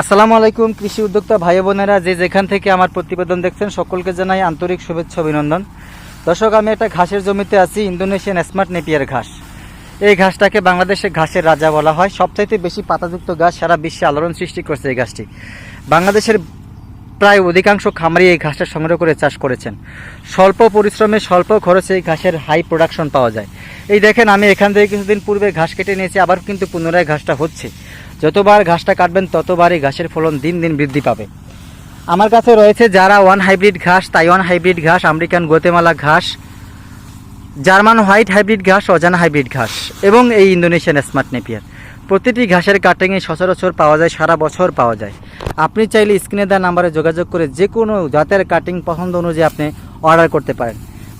আসসালামু আলাইকুম, কৃষি উদ্যোক্তা ভাই বোনেরা। যে যেখান থেকে আমার প্রতিবেদন দেখছেন, সকলকে জানাই আন্তরিক শুভেচ্ছা অভিনন্দন। দর্শক, আমি একটা ঘাসের জমিতে আছি, ইন্দোনেশিয়ান স্মার্ট নেপিয়ার ঘাস। এই ঘাসটাকে বাংলাদেশে ঘাসের রাজা বলা হয়। সবচাইতে বেশি পাতাযুক্ত গাছ সারা বিশ্বে আলোড়ন সৃষ্টি করছে এই গাছটি বাংলাদেশের প্রায় অধিকাংশ খামারি এই ঘাসটা সংগ্রহ করে চাষ করেছেন। স্বল্প পরিশ্রমে, স্বল্প খরচে এই ঘাসের হাই প্রোডাকশন পাওয়া যায়। এই দেখেন, আমি এখান থেকে কিছুদিন পূর্বে ঘাস কেটে নিয়েছি, আবার কিন্তু পুনরায় ঘাসটা হচ্ছে। যতবার ঘাসটা কাটবেন, ততবারই ঘাসের ফলন দিন দিন বৃদ্ধি পাবে। আমার কাছে রয়েছে যারা ওয়ান হাইব্রিড ঘাস তাইওয়ান হাইব্রিড ঘাস আমেরিকান গোতেমালা ঘাস জার্মান হোয়াইট হাইব্রিড ঘাস, অজানা হাইব্রিড ঘাস এবং এই ইন্দোনেশিয়ান স্মার্ট নেপিয়ার প্রতিটি ঘাসের কাটিংয়ে সচরাচর পাওয়া যায়, সারা বছর পাওয়া যায়। আপনি চাইলে স্ক্রিনে দেওয়া নাম্বারে যোগাযোগ করে যে কোনো জাতের কাটিং পছন্দ অনুযায়ী আপনি অর্ডার করতে পারেন।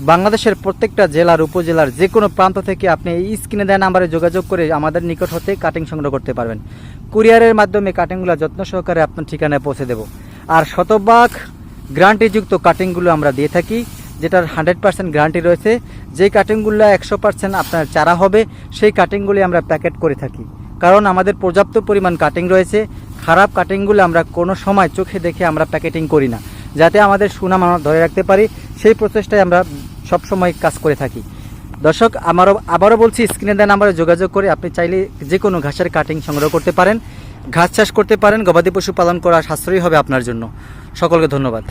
বাংলাদেশের প্রত্যেকটা জেলার, উপজেলার যে কোনো প্রান্ত থেকে আপনি এই স্ক্রিনে দেওয়া নাম্বারে যোগাযোগ করে আমাদের নিকট হতে কাটিং সংগ্রহ করতে পারবেন। কুরিয়ারের মাধ্যমে কাটিংগুলো যত্ন সহকারে আপনার ঠিকানায় পৌঁছে দেব। আর শতভাগ গ্যারান্টিযুক্ত কাটিংগুলো আমরা দিয়ে থাকি, যেটার হান্ড্রেড পার্সেন্ট গ্যারান্টি রয়েছে। যেই কাটিংগুলো একশো পার্সেন্ট আপনার চারা হবে, সেই কাটিংগুলি আমরা প্যাকেট করে থাকি। কারণ আমাদের পর্যাপ্ত পরিমাণ কাটিং রয়েছে। খারাপ কাটিংগুলো আমরা কোনো সময় চোখে দেখে আমরা প্যাকেটিং করি না। যাতে আমাদের সুনাম আমরা ধরে রাখতে পারি, সেই প্রচেষ্টায় আমরা সবসময় কাজ করে থাকি। দর্শক, আমারও, আবারও বলছি, স্ক্রিনে দেন আমার যোগাযোগ করে আপনি চাইলে যে কোনো ঘাসের কাটিং সংগ্রহ করতে পারেন, ঘাস চাষ করতে পারেন, গবাদি পশু পালন করা সাশ্রয়ী হবে আপনার জন্য। সকলকে ধন্যবাদ।